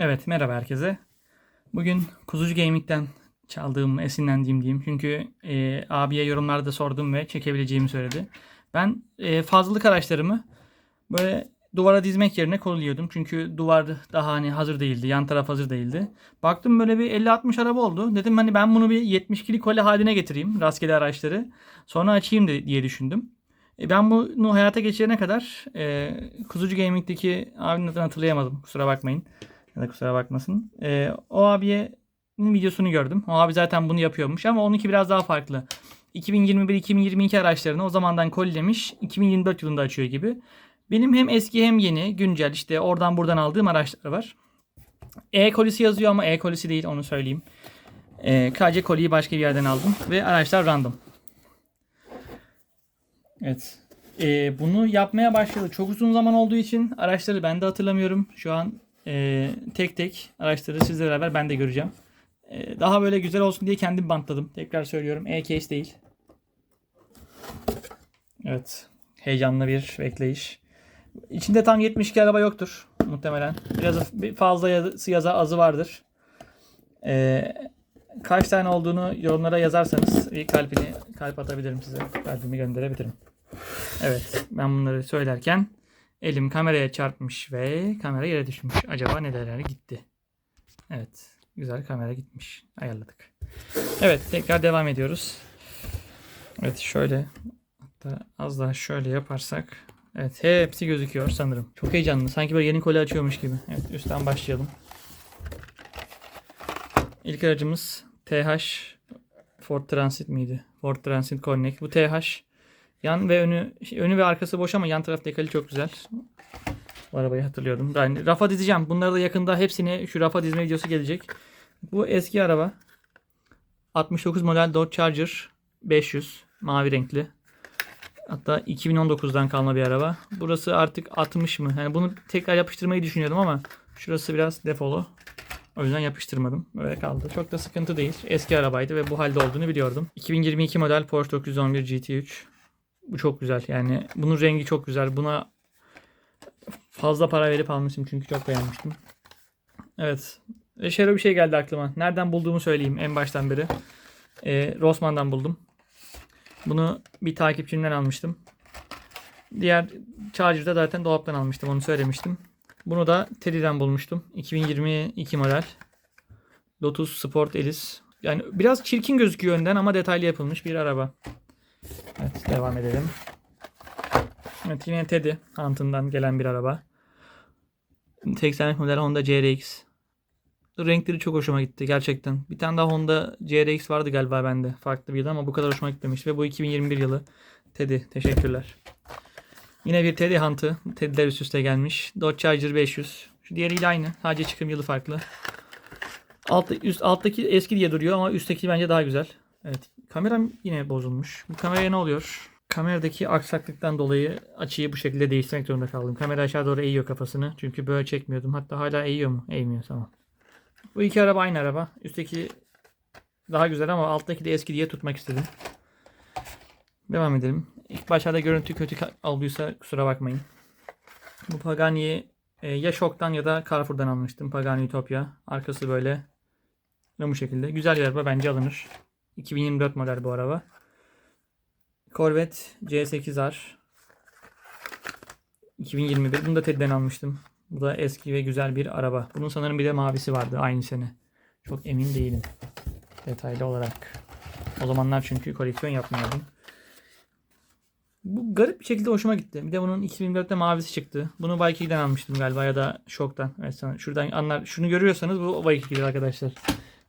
Evet, merhaba herkese. Bugün Kuzucu Gaming'den çaldığım, esinlendiğim diyeyim. Çünkü e, abiye yorumlarda sordum ve çekebileceğimi söyledi. Ben e, fazlalık araçlarımı böyle duvara dizmek yerine koluyordum. Çünkü duvar daha hani hazır değildi, yan taraf hazır değildi. Baktım böyle bir 50-60 araba oldu. Dedim hani ben bunu bir 72'lik koli haline getireyim, rastgele araçları. Sonra açayım de, diye düşündüm. E, ben bunu hayata geçirene kadar e, Kuzucu Gaming'deki abinin adını hatırlayamadım. Kusura bakmayın. Ya da kusura bakmasın. Ee, o abiye videosunu gördüm. O abi zaten bunu yapıyormuş ama onunki biraz daha farklı. 2021-2022 araçlarını o zamandan kolilemiş. 2024 yılında açıyor gibi. Benim hem eski hem yeni, güncel işte oradan buradan aldığım araçlar var. E-kolisi yazıyor ama E-kolisi değil onu söyleyeyim. Ee, KC koliyi başka bir yerden aldım ve araçlar random. Evet. Ee, bunu yapmaya başladı. Çok uzun zaman olduğu için araçları ben de hatırlamıyorum. Şu an e, tek tek araçları sizle beraber ben de göreceğim. E, daha böyle güzel olsun diye kendim bantladım. Tekrar söylüyorum. E-case değil. Evet. Heyecanlı bir bekleyiş. İçinde tam 72 araba yoktur muhtemelen. Biraz bir fazla yazı, yazı azı vardır. E, kaç tane olduğunu yorumlara yazarsanız bir kalbini kalp atabilirim size. Kalbimi gönderebilirim. Evet. Ben bunları söylerken Elim kameraya çarpmış ve kamera yere düşmüş. Acaba neler gitti? Evet. Güzel kamera gitmiş. Ayarladık. Evet. Tekrar devam ediyoruz. Evet şöyle. Hatta az daha şöyle yaparsak. Evet. Hepsi gözüküyor sanırım. Çok heyecanlı. Sanki böyle yeni koli açıyormuş gibi. Evet. Üstten başlayalım. İlk aracımız TH Ford Transit miydi? Ford Transit Connect. Bu TH Yan ve önü önü ve arkası boş ama yan taraf dekali çok güzel. Bu arabayı hatırlıyordum. Yani rafa dizeceğim. Bunları da yakında hepsini şu rafa dizme videosu gelecek. Bu eski araba. 69 model Dodge Charger 500 mavi renkli. Hatta 2019'dan kalma bir araba. Burası artık 60 mı? Yani bunu tekrar yapıştırmayı düşünüyordum ama şurası biraz defolu. O yüzden yapıştırmadım. Böyle kaldı. Çok da sıkıntı değil. Eski arabaydı ve bu halde olduğunu biliyordum. 2022 model Porsche 911 GT3. Bu çok güzel. Yani bunun rengi çok güzel. Buna fazla para verip almıştım çünkü çok beğenmiştim. Evet. Ve şöyle bir şey geldi aklıma. Nereden bulduğumu söyleyeyim en baştan beri. Ee, Rossmann'dan buldum. Bunu bir takipçimden almıştım. Diğer Charger'da zaten dolaptan almıştım. Onu söylemiştim. Bunu da Teddy'den bulmuştum. 2022 model. Lotus Sport Elise. Yani biraz çirkin gözüküyor önden ama detaylı yapılmış bir araba. Evet devam edelim. Evet yine Teddy Hunt'ından gelen bir araba. 80 model Honda CRX. Renkleri çok hoşuma gitti gerçekten. Bir tane daha Honda CRX vardı galiba bende. Farklı bir ama bu kadar hoşuma gitmemiş. Ve bu 2021 yılı. Teddy teşekkürler. Yine bir Teddy Hunt'ı. Teddy'ler üst üste gelmiş. Dodge Charger 500. Şu diğeriyle aynı. Sadece çıkım yılı farklı. Alt, üst, alttaki eski diye duruyor ama üstteki bence daha güzel. Evet. Kameram yine bozulmuş. Bu kameraya ne oluyor? Kameradaki aksaklıktan dolayı açıyı bu şekilde değiştirmek zorunda kaldım. Kamera aşağı doğru eğiyor kafasını. Çünkü böyle çekmiyordum. Hatta hala eğiyor mu? Eğmiyor tamam. Bu iki araba aynı araba. Üstteki daha güzel ama alttaki de eski diye tutmak istedim. Devam edelim. İlk başlarda görüntü kötü aldıysa kusura bakmayın. Bu Pagani'yi e, ya Şok'tan ya da Carrefour'dan almıştım. Pagani Utopia. Arkası böyle. Bu şekilde. Güzel bir araba bence alınır. 2024 model bu araba. Corvette C8R 2021. Bunu da TED'den almıştım. Bu da eski ve güzel bir araba. Bunun sanırım bir de mavisi vardı aynı sene. Çok emin değilim. Detaylı olarak. O zamanlar çünkü koleksiyon yapmıyordum. Bu garip bir şekilde hoşuma gitti. Bir de bunun 2004'te mavisi çıktı. Bunu Viking'den almıştım galiba ya da Şok'tan. Evet şuradan anlar. Şunu görüyorsanız bu Viking'dir arkadaşlar.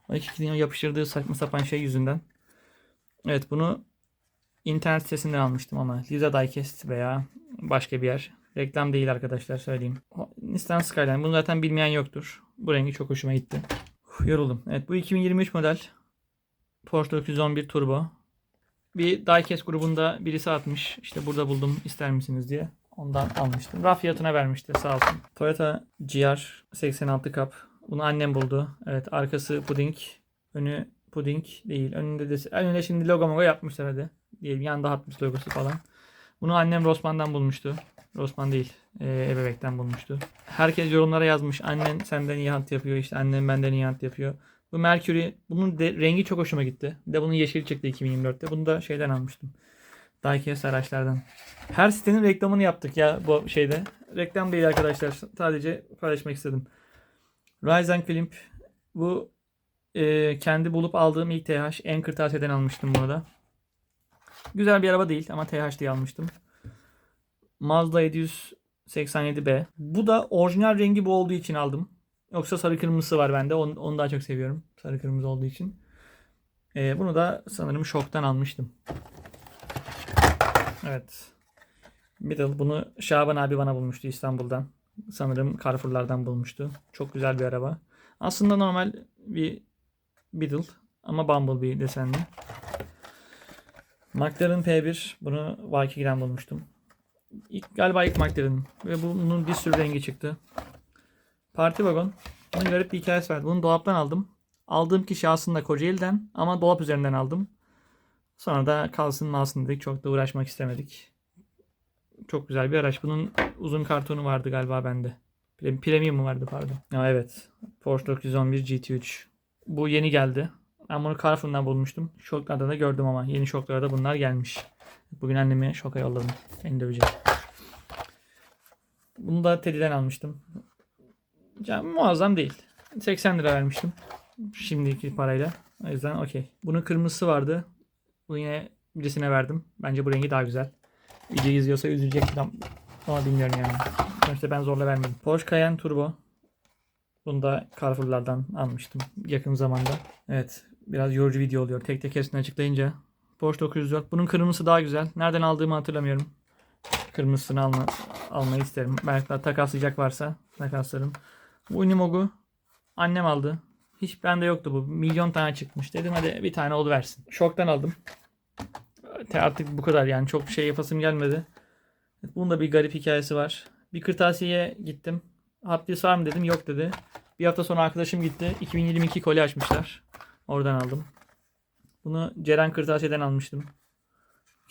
Viking'in yapıştırdığı saçma sapan şey yüzünden. Evet bunu internet sitesinden almıştım ama Liza Diecast veya başka bir yer. Reklam değil arkadaşlar söyleyeyim. Nissan Skyline. Bunu zaten bilmeyen yoktur. Bu rengi çok hoşuma gitti. Uf, yoruldum. Evet bu 2023 model Porsche 911 Turbo. Bir Diecast grubunda birisi atmış. İşte burada buldum ister misiniz diye. Ondan almıştım. Raf fiyatına vermişti sağ olsun. Toyota GR 86 Cup. Bunu annem buldu. Evet arkası puding. Önü puding değil. Önünde de önünde şimdi logo mogo yapmışlar hadi. Diyelim yanında Hot Wheels logosu falan. Bunu annem Rossmann'dan bulmuştu. Rossmann değil. Ee, ebebekten bulmuştu. Herkes yorumlara yazmış. Annen senden iyi hunt yapıyor. işte annem benden iyi hunt yapıyor. Bu Mercury bunun de, rengi çok hoşuma gitti. Bir de bunun yeşil çıktı 2024'te. Bunu da şeyden almıştım. Diecast araçlardan. Her sitenin reklamını yaptık ya bu şeyde. Reklam değil arkadaşlar. Sadece paylaşmak istedim. Rise and Climb. Bu e, kendi bulup aldığım ilk TH. En kırtasiyeden almıştım bunu da. Güzel bir araba değil ama TH diye almıştım. Mazda 787B. Bu da orijinal rengi bu olduğu için aldım. Yoksa sarı kırmızısı var bende. Onu, onu daha çok seviyorum. Sarı kırmızı olduğu için. Ee, bunu da sanırım şoktan almıştım. Evet. Middle. Bunu Şaban abi bana bulmuştu İstanbul'dan. Sanırım Carrefour'lardan bulmuştu. Çok güzel bir araba. Aslında normal bir Beetle ama Bumblebee desenli. McLaren P1. Bunu Viking'den bulmuştum. İlk, galiba ilk McLaren. Ve bunun bir sürü rengi çıktı. Parti wagon. Bunun garip bir hikayesi var. Bunu dolaptan aldım. Aldığım kişi aslında Kocaeli'den ama dolap üzerinden aldım. Sonra da kalsın malsın dedik. Çok da uğraşmak istemedik. Çok güzel bir araç. Bunun uzun kartonu vardı galiba bende. Pre- Premium mu vardı pardon. Ya evet. Porsche 911 GT3. Bu yeni geldi. Ben bunu Carrefour'dan bulmuştum. Şoklarda da gördüm ama yeni şoklarda bunlar gelmiş. Bugün annemi şoka yolladım. Beni dövecek. Bunu da Teddy'den almıştım. Ya, muazzam değil. 80 lira vermiştim. Şimdiki parayla. O yüzden okey. Bunun kırmızısı vardı. Bunu yine birisine verdim. Bence bu rengi daha güzel. Video izliyorsa üzülecek ama, ama bilmiyorum yani. Sonuçta ben zorla vermedim. Porsche Cayenne Turbo. Bunu da Carrefour'lardan almıştım yakın zamanda. Evet. Biraz yorucu video oluyor. Tek tek hepsini açıklayınca. Porsche 904. Bunun kırmızısı daha güzel. Nereden aldığımı hatırlamıyorum. Kırmızısını alma, almayı isterim. Belki daha takaslayacak varsa takaslarım. Bu Unimog'u annem aldı. Hiç bende yoktu bu. Milyon tane çıkmış. Dedim hadi bir tane versin. Şoktan aldım. Artık bu kadar yani çok bir şey yapasım gelmedi. Bunun da bir garip hikayesi var. Bir kırtasiyeye gittim. Haptis var mı dedim. Yok dedi. Bir hafta sonra arkadaşım gitti. 2022 koli açmışlar. Oradan aldım. Bunu Ceren Kırtasiye'den almıştım.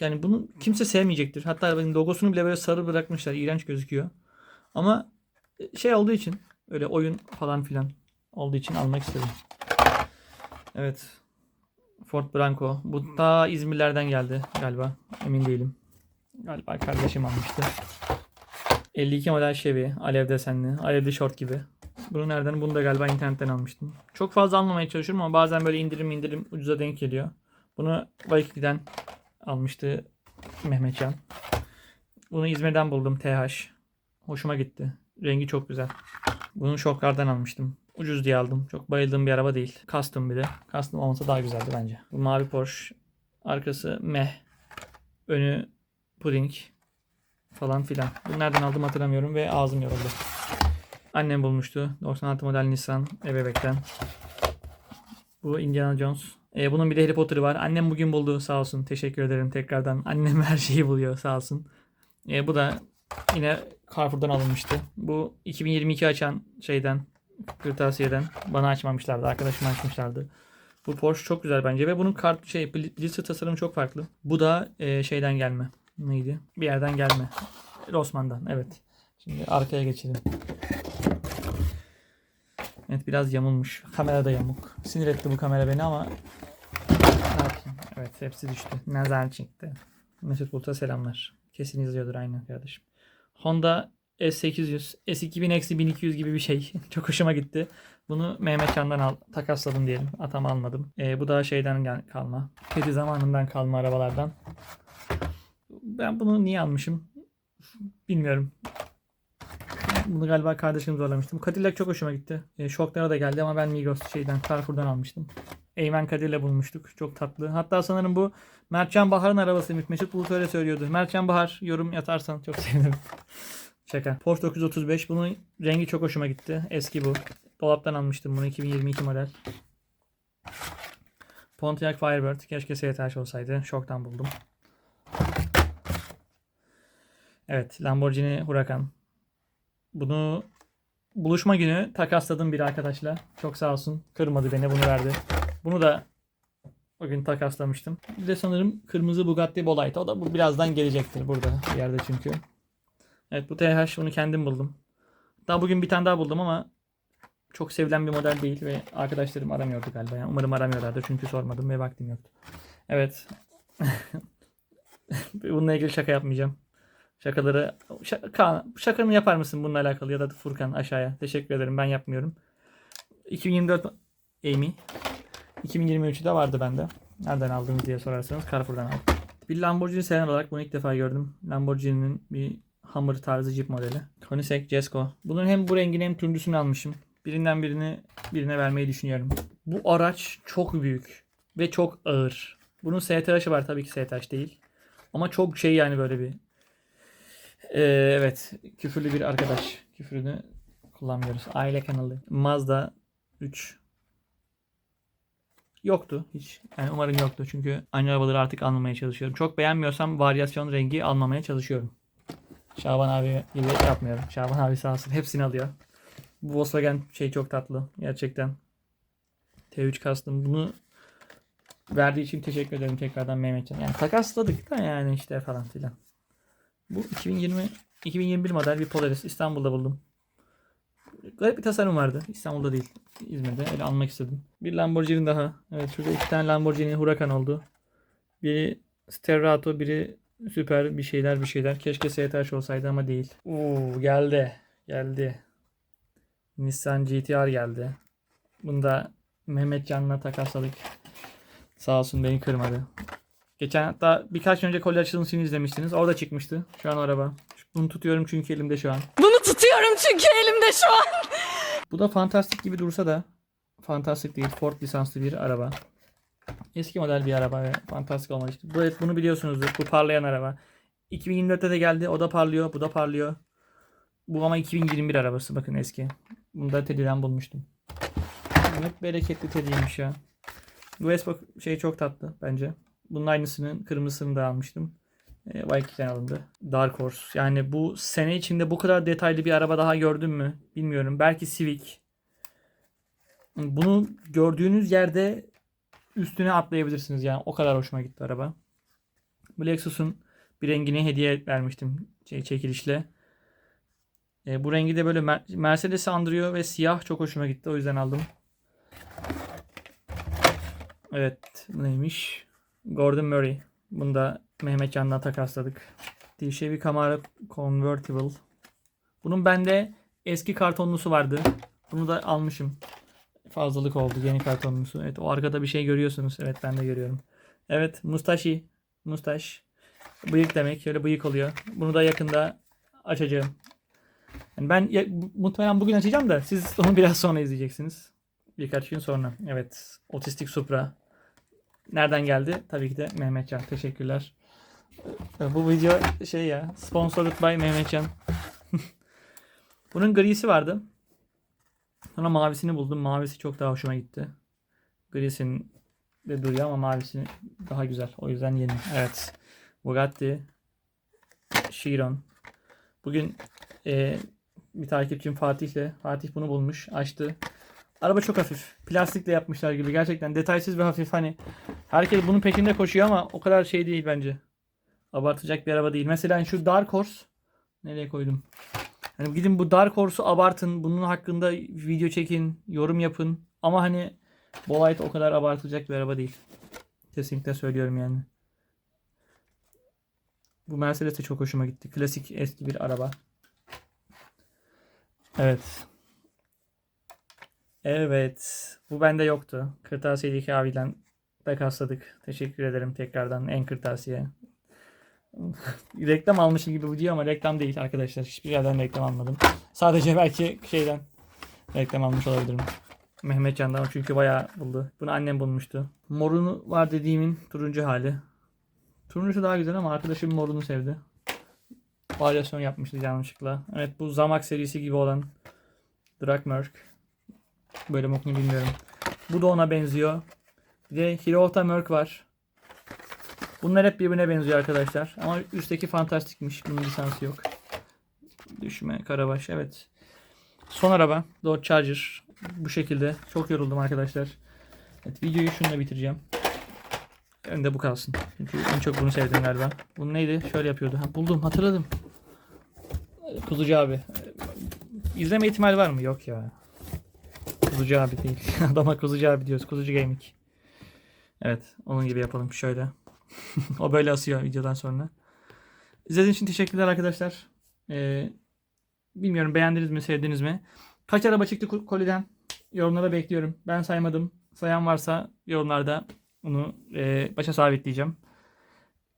Yani bunu kimse sevmeyecektir. Hatta benim logosunu bile böyle sarı bırakmışlar. İğrenç gözüküyor. Ama şey olduğu için öyle oyun falan filan olduğu için almak istedim. Evet. Ford Bronco. Bu ta İzmirlerden geldi galiba. Emin değilim. Galiba kardeşim almıştı. 52 model Chevy. Alev desenli. Alevli short gibi. Bunu nereden? Bunu da galiba internetten almıştım. Çok fazla almamaya çalışıyorum ama bazen böyle indirim indirim ucuza denk geliyor. Bunu Viking'den almıştı Mehmetcan. Bunu İzmir'den buldum TH. Hoşuma gitti. Rengi çok güzel. Bunu şoklardan almıştım. Ucuz diye aldım. Çok bayıldığım bir araba değil. Custom bir de. Custom olmasa daha güzeldi bence. Bu mavi Porsche. Arkası meh. Önü puding. Falan filan. Bunu nereden aldım hatırlamıyorum ve ağzım yoruldu. Annem bulmuştu. 96 model Nissan ebebekten. Bu Indiana Jones. Ee, bunun bir de Harry Potter'ı var. Annem bugün buldu sağ olsun. Teşekkür ederim tekrardan. Annem her şeyi buluyor sağ olsun. Ee, bu da yine Carrefour'dan alınmıştı. Bu 2022 açan şeyden kırtasiyeden bana açmamışlardı. Arkadaşıma açmışlardı. Bu Porsche çok güzel bence ve bunun kart şey blister tasarımı çok farklı. Bu da e, şeyden gelme. Neydi? Bir yerden gelme. Rossmann'dan evet. Şimdi arkaya geçelim. Evet biraz yamulmuş. Kamera da yamuk. Sinir etti bu kamera beni ama? Evet hepsi düştü. Nazar çıktı. Mesut Bulut'a selamlar. Kesin izliyordur aynı kardeşim. Honda S800, S2000-1200 gibi bir şey. Çok hoşuma gitti. Bunu Mehmet Can'dan al, takasladım diyelim. Atam almadım. Ee, bu da şeyden gel- kalma. Kedi zamanından kalma arabalardan. Ben bunu niye almışım? Bilmiyorum. Bunu galiba kardeşim zorlamıştı. Bu Cadillac çok hoşuma gitti. E, şoklara da geldi ama ben Migros şeyden Carrefour'dan almıştım. Eymen Kadir'le bulmuştuk. Çok tatlı. Hatta sanırım bu Mertcan Bahar'ın arabasıymış. Mesut Bulut öyle söylüyordu. Mertcan Bahar yorum yatarsan çok sevinirim. Şaka. Porsche 935. Bunun rengi çok hoşuma gitti. Eski bu. Dolaptan almıştım bunu. 2022 model. Pontiac Firebird. Keşke STH olsaydı. Şoktan buldum. Evet. Lamborghini Huracan. Bunu buluşma günü takasladım bir arkadaşla. Çok sağ olsun. Kırmadı beni bunu verdi. Bunu da o gün takaslamıştım. Bir de sanırım kırmızı Bugatti Bolide. O da bu birazdan gelecektir burada bir yerde çünkü. Evet bu TH bunu kendim buldum. Daha bugün bir tane daha buldum ama çok sevilen bir model değil ve arkadaşlarım aramıyordu galiba. Yani umarım aramıyorlardır çünkü sormadım ve vaktim yoktu. Evet. Bununla ilgili şaka yapmayacağım. Şakaları şaka, şakanı yapar mısın bununla alakalı ya da Furkan aşağıya. Teşekkür ederim. Ben yapmıyorum. 2024 Amy. 2023'de vardı bende. Nereden aldınız diye sorarsanız Carrefour'dan aldım. Bir Lamborghini seven olarak bunu ilk defa gördüm. Lamborghini'nin bir Hummer tarzı Jeep modeli. Koenigsegg Jesko. Bunun hem bu rengini hem turuncsunu almışım. Birinden birini birine vermeyi düşünüyorum. Bu araç çok büyük ve çok ağır. Bunun STH'ı var tabii ki STH değil. Ama çok şey yani böyle bir ee, evet küfürlü bir arkadaş. Küfrünü kullanmıyoruz. Aile kanalı. Mazda 3 yoktu hiç. Yani umarım yoktu çünkü aynı arabaları artık almamaya çalışıyorum. Çok beğenmiyorsam varyasyon rengi almamaya çalışıyorum. Şaban abi gibi yapmıyorum. Şaban abi sağ olsun hepsini alıyor. Bu Volkswagen şey çok tatlı gerçekten. T3 Custom bunu verdiği için teşekkür ederim tekrardan Mehmetcan. Yani takasladık da yani işte falan filan. Bu 2020 2021 model bir Polaris İstanbul'da buldum. Garip bir tasarım vardı. İstanbul'da değil. İzmir'de. Öyle almak istedim. Bir Lamborghini daha. Evet şurada iki tane Lamborghini Huracan oldu. Biri Sterrato, biri süper bir şeyler bir şeyler. Keşke STH olsaydı ama değil. Oo geldi. Geldi. Nissan GTR geldi. Bunu da Mehmet Can'la takasladık. Sağ olsun beni kırmadı. Geçen hatta birkaç önce kolye açılışını izlemiştiniz. Orada çıkmıştı. Şu an araba. Bunu tutuyorum çünkü elimde şu an. Bunu tutuyorum çünkü elimde şu an. Bu da fantastik gibi dursa da fantastik değil. Ford lisanslı bir araba. Eski model bir araba ve fantastik olmalı işte. Bu, evet, bunu biliyorsunuzdur. Bu parlayan araba. 2024'te de geldi. O da parlıyor. Bu da parlıyor. Bu ama 2021 arabası. Bakın eski. Bunu da Teddy'den bulmuştum. Evet bereketli Teddy'ymiş ya. Bu Vespa şey çok tatlı bence. Bunun aynısının kırmızısını da almıştım. E, Viking'den alındı. Dark Horse. Yani bu sene içinde bu kadar detaylı bir araba daha gördüm mü? Bilmiyorum. Belki Civic. Bunu gördüğünüz yerde üstüne atlayabilirsiniz. Yani o kadar hoşuma gitti araba. Bu Lexus'un bir rengini hediye vermiştim şey, çekilişle. E, bu rengi de böyle Mer- Mercedes'i andırıyor ve siyah çok hoşuma gitti. O yüzden aldım. Evet. Neymiş? Gordon Murray. Bunu da Mehmet Can'la takasladık. Chevy Camaro Convertible. Bunun bende eski kartonlusu vardı. Bunu da almışım. Fazlalık oldu yeni kartonlusu. Evet o arkada bir şey görüyorsunuz. Evet ben de görüyorum. Evet mustaşi. Mustaş. Bıyık demek. Şöyle bıyık oluyor. Bunu da yakında açacağım. Yani ben ya, muhtemelen bugün açacağım da siz onu biraz sonra izleyeceksiniz. Birkaç gün sonra. Evet. Otistik Supra. Nereden geldi? Tabii ki de Mehmetcan. Teşekkürler. Ee, Bu video şey ya. Sponsored by Mehmetcan. Bunun grisi vardı. Sonra mavisini buldum. Mavisi çok daha hoşuma gitti. Grisinin de duruyor ama mavisi daha güzel. O yüzden yeni. Evet. Bugatti Chiron. Bugün e, bir takipçim Fatih'le. Fatih bunu bulmuş. Açtı. Araba çok hafif. Plastikle yapmışlar gibi. Gerçekten detaysız ve hafif. Hani herkes bunun peşinde koşuyor ama o kadar şey değil bence. Abartacak bir araba değil. Mesela şu Dark Horse nereye koydum? Hani gidin bu Dark Horse'u abartın. Bunun hakkında video çekin, yorum yapın. Ama hani Bolide o kadar abartılacak bir araba değil. Kesinlikle söylüyorum yani. Bu Mercedes de çok hoşuma gitti. Klasik eski bir araba. Evet. Evet. Bu bende yoktu. Kırtasiyedeki abiden takasladık. Teşekkür ederim tekrardan en kırtasiye. reklam almışım gibi diyor ama reklam değil arkadaşlar. Hiçbir yerden reklam almadım. Sadece belki şeyden reklam almış olabilirim. Mehmet Can'dan çünkü bayağı buldu. Bunu annem bulmuştu. Morunu var dediğimin turuncu hali. Turuncusu daha güzel ama arkadaşım morunu sevdi. Varyasyon yapmıştı yanlışlıkla. Evet bu Zamak serisi gibi olan Drakmerk. Böyle mi bilmiyorum. Bu da ona benziyor. Bir de Hirota Merc var. Bunlar hep birbirine benziyor arkadaşlar. Ama üstteki fantastikmiş. Bunun lisansı yok. Düşme Karabaş. Evet. Son araba. Dodge Charger. Bu şekilde. Çok yoruldum arkadaşlar. Evet, videoyu şununla bitireceğim. Önde bu kalsın. Çünkü en çok bunu sevdim galiba. Bu neydi? Şöyle yapıyordu. Ha, buldum hatırladım. Kuzucu abi. İzleme ihtimali var mı? Yok ya. Kuzucu abi değil. Adama kuzucu abi diyoruz. Kuzucu Gaming. Evet. Onun gibi yapalım şöyle. o böyle asıyor videodan sonra. İzlediğiniz için teşekkürler arkadaşlar. Ee, bilmiyorum beğendiniz mi, sevdiniz mi? Kaç araba çıktı ko- koliden? Yorumlara bekliyorum. Ben saymadım. Sayan varsa yorumlarda onu e, başa sabitleyeceğim.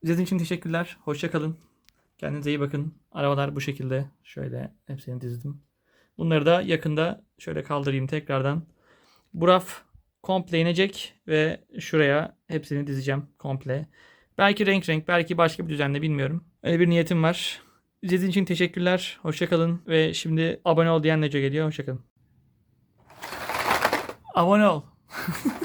İzlediğiniz için teşekkürler. Hoşça kalın. Kendinize iyi bakın. Arabalar bu şekilde. Şöyle hepsini dizdim. Bunları da yakında şöyle kaldırayım tekrardan. Bu raf komple inecek ve şuraya hepsini dizeceğim komple. Belki renk renk, belki başka bir düzenle bilmiyorum. Öyle bir niyetim var. İzlediğiniz için teşekkürler. Hoşçakalın. Ve şimdi abone ol diyen Neco geliyor. Hoşçakalın. Abone ol.